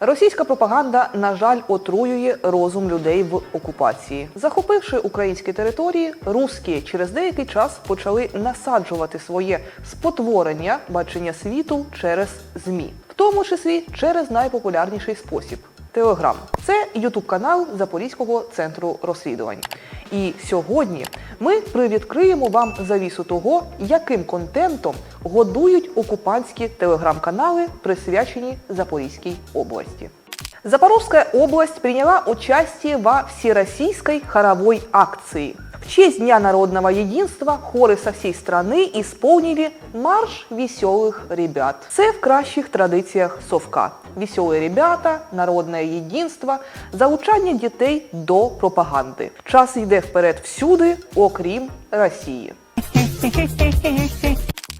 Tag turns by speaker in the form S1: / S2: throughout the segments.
S1: Російська пропаганда, на жаль, отруює розум людей в окупації. Захопивши українські території, русські через деякий час почали насаджувати своє спотворення бачення світу через ЗМІ, в тому числі через найпопулярніший спосіб Телеграм. Це ютуб канал Запорізького центру розслідувань. І сьогодні ми привідкриємо вам завісу того, яким контентом годують окупантські телеграм-канали, присвячені Запорізькій області. Запорожская область приняла участие во всероссийской хоровой акции. В честь Дня народного единства хоры со всей страны исполнили марш веселых ребят. Це в кращих традиціях совка. Веселі ребята, народне єдинство, залучання дітей до пропаганди. Час йде вперед всюди, окрім Росії.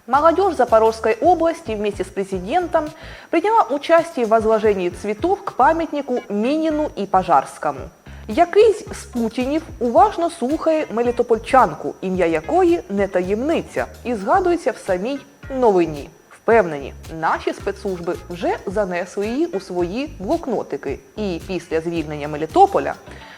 S1: Молодежь Запорожской области вместе с президентом приняла участие в возложении цветов к памятнику Мініну і Пожарському. Якийсь з Путінів уважно слухає мелітопольчанку, ім'я якої не таємниця, і згадується в самій новині. Впевнені, наші спецслужби вже занесли її у свої блокнотики, і після звільнення Мелітополя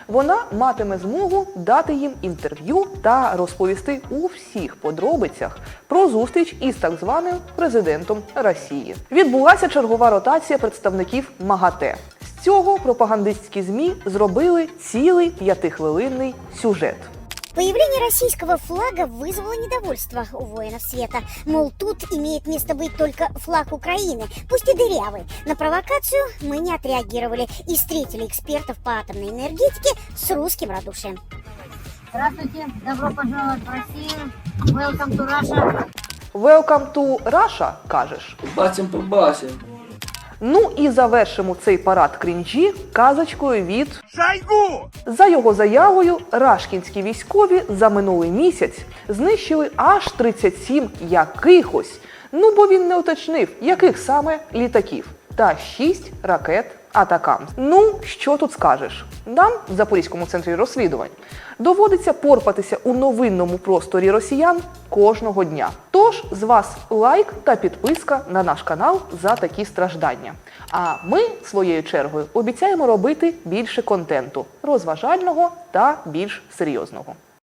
S1: вона матиме змогу дати їм інтерв'ю та розповісти у всіх подробицях про зустріч із так званим президентом Росії. Відбулася чергова ротація представників МАГАТЕ. З цього пропагандистські змі зробили цілий п'ятихвилинний сюжет.
S2: Появление российского флага вызвало недовольство у воинов света. Мол, тут имеет место быть только флаг Украины, пусть и дырявый. На провокацию мы не отреагировали и встретили экспертов по атомной энергетике с русским радушием.
S3: Здравствуйте, добро пожаловать в Россию. Welcome to Russia.
S1: Welcome to Russia, кажеш.
S4: Побачим, побачим.
S1: Ну і завершимо цей парад крінжі казочкою від Шайгу! За його заявою, рашкінські військові за минулий місяць знищили аж 37 якихось. Ну бо він не уточнив, яких саме літаків, та 6 ракет Атакам. Ну, що тут скажеш? Нам в Запорізькому центрі розслідувань доводиться порпатися у новинному просторі росіян кожного дня. Тож з вас лайк та підписка на наш канал за такі страждання. А ми своєю чергою обіцяємо робити більше контенту розважального та більш серйозного.